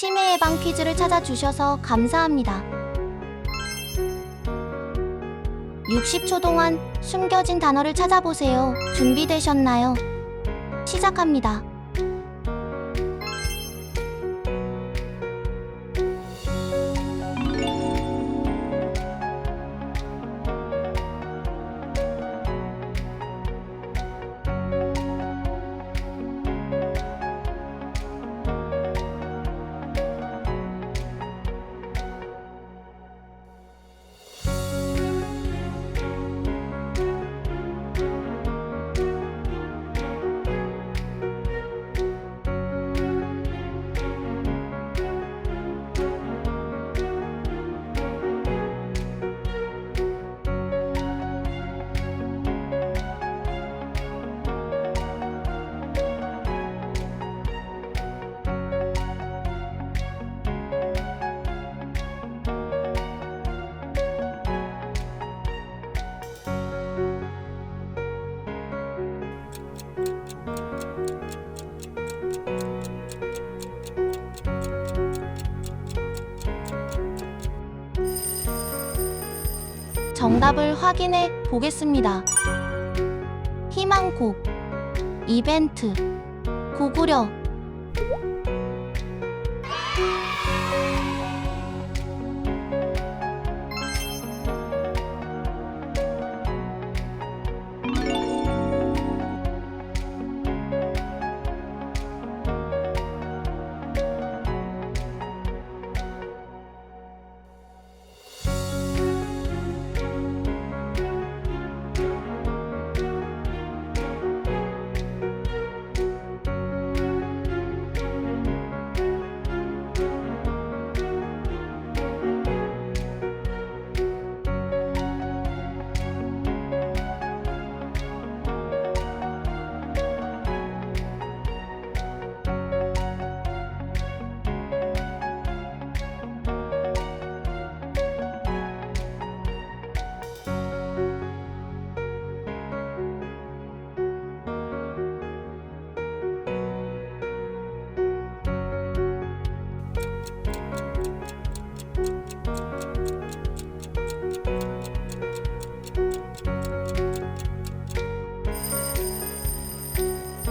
치매 예방 퀴즈를 찾아주셔서 감사합니다. 60초 동안 숨겨진 단어를 찾아보세요. 준비되셨나요? 시작합니다. 정답을 확인해 보겠습니다. 희망곡, 이벤트, 고구려.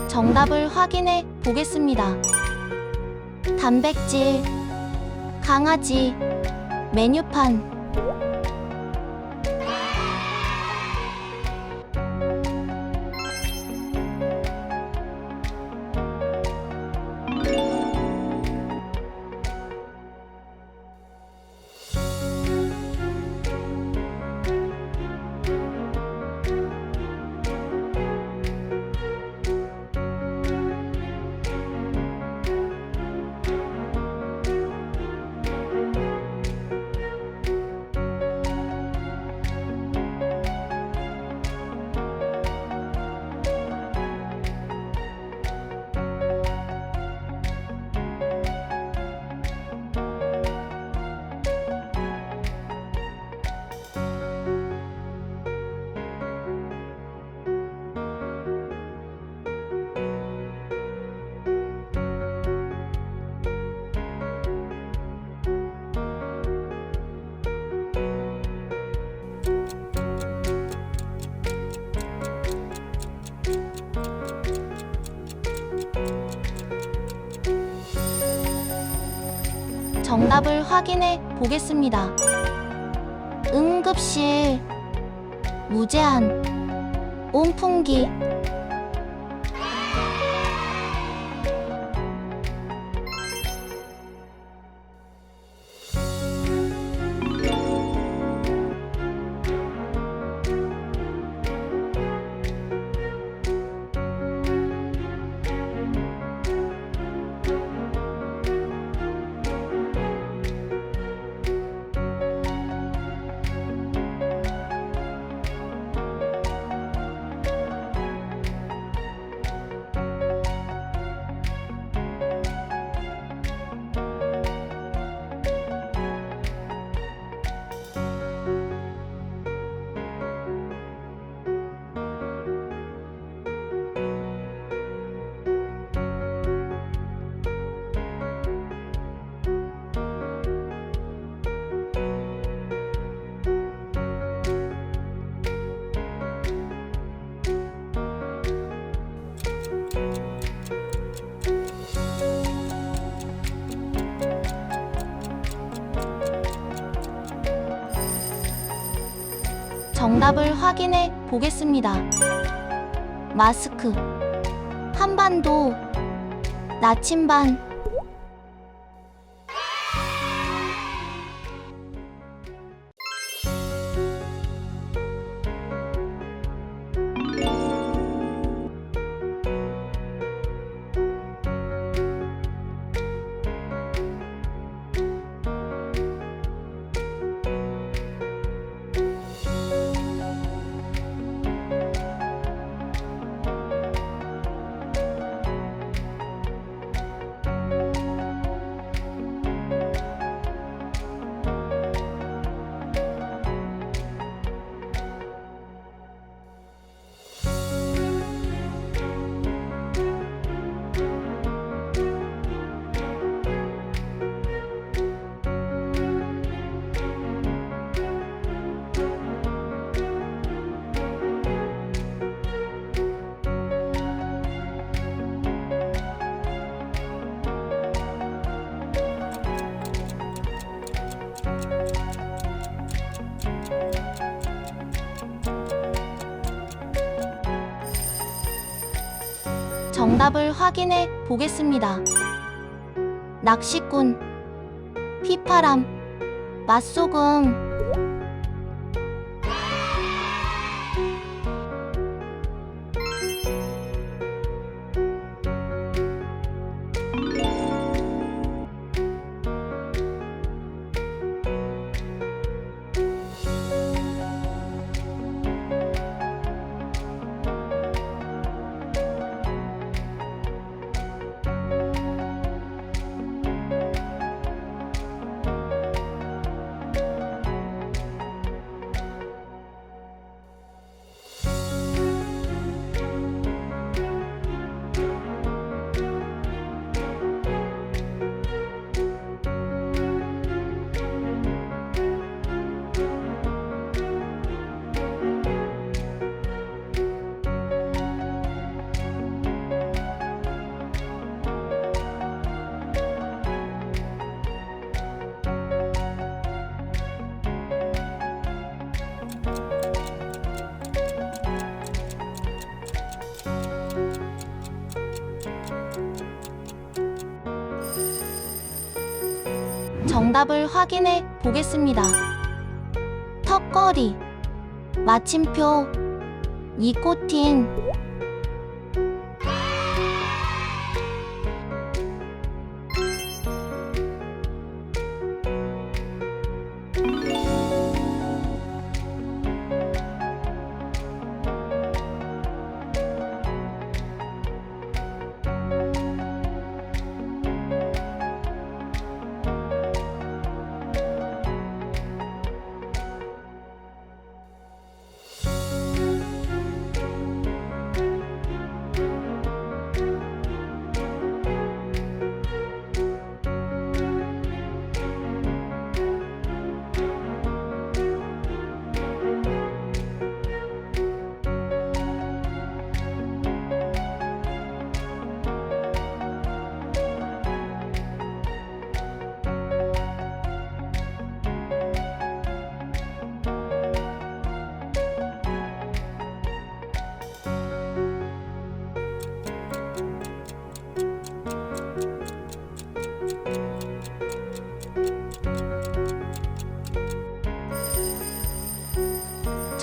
정답을 확인해 보겠습니다. 단백질, 강아지, 메뉴판. 정답을 확인해 보겠습니다. 응급실, 무제한, 온풍기. 정답을 확인해 보겠습니다. 마스크. 한반도. 나침반. 정답을 확인해 보겠습니다. 낚시꾼. 휘파람. 맛소금. 정답을 확인해 보겠습니다. 턱걸이. 마침표. 니코틴.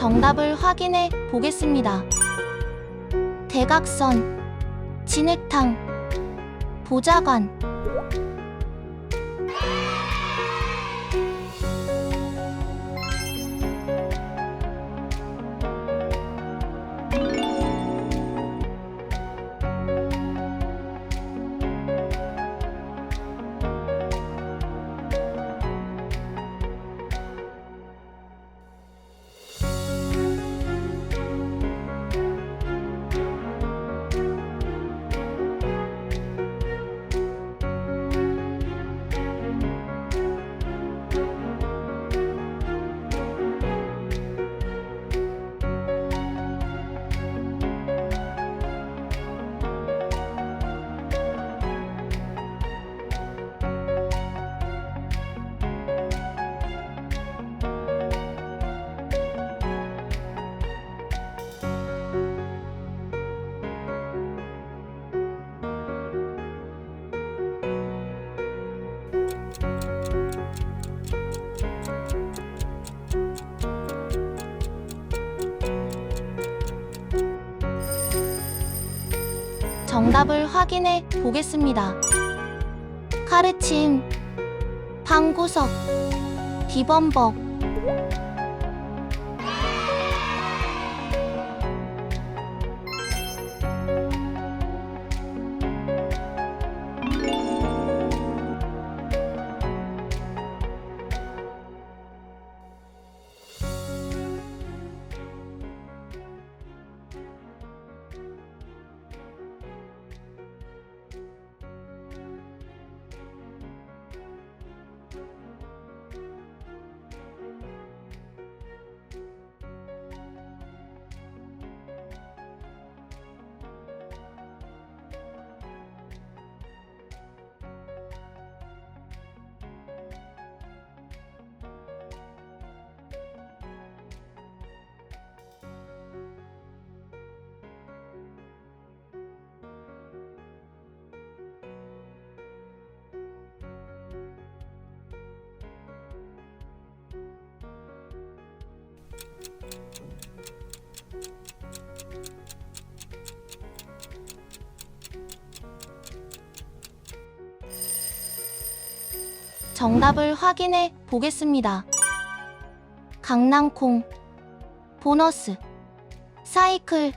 정답을 확인해 보겠습니다. 대각선, 진흙탕, 보좌관. 답을 확인해 보겠습니다. 카르침, 방구석, 기범벅. 정답을 확인해 보겠습니다. 강낭콩, 보너스, 사이클.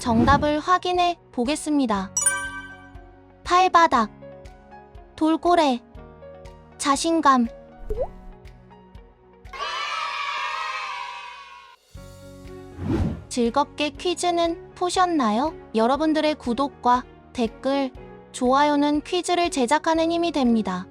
정답을 확인해 보겠습니다. 팔바닥, 돌고래, 자신감. 즐겁게 퀴즈는 푸셨나요? 여러분들의 구독과 댓글, 좋아요는 퀴즈를 제작하는 힘이 됩니다.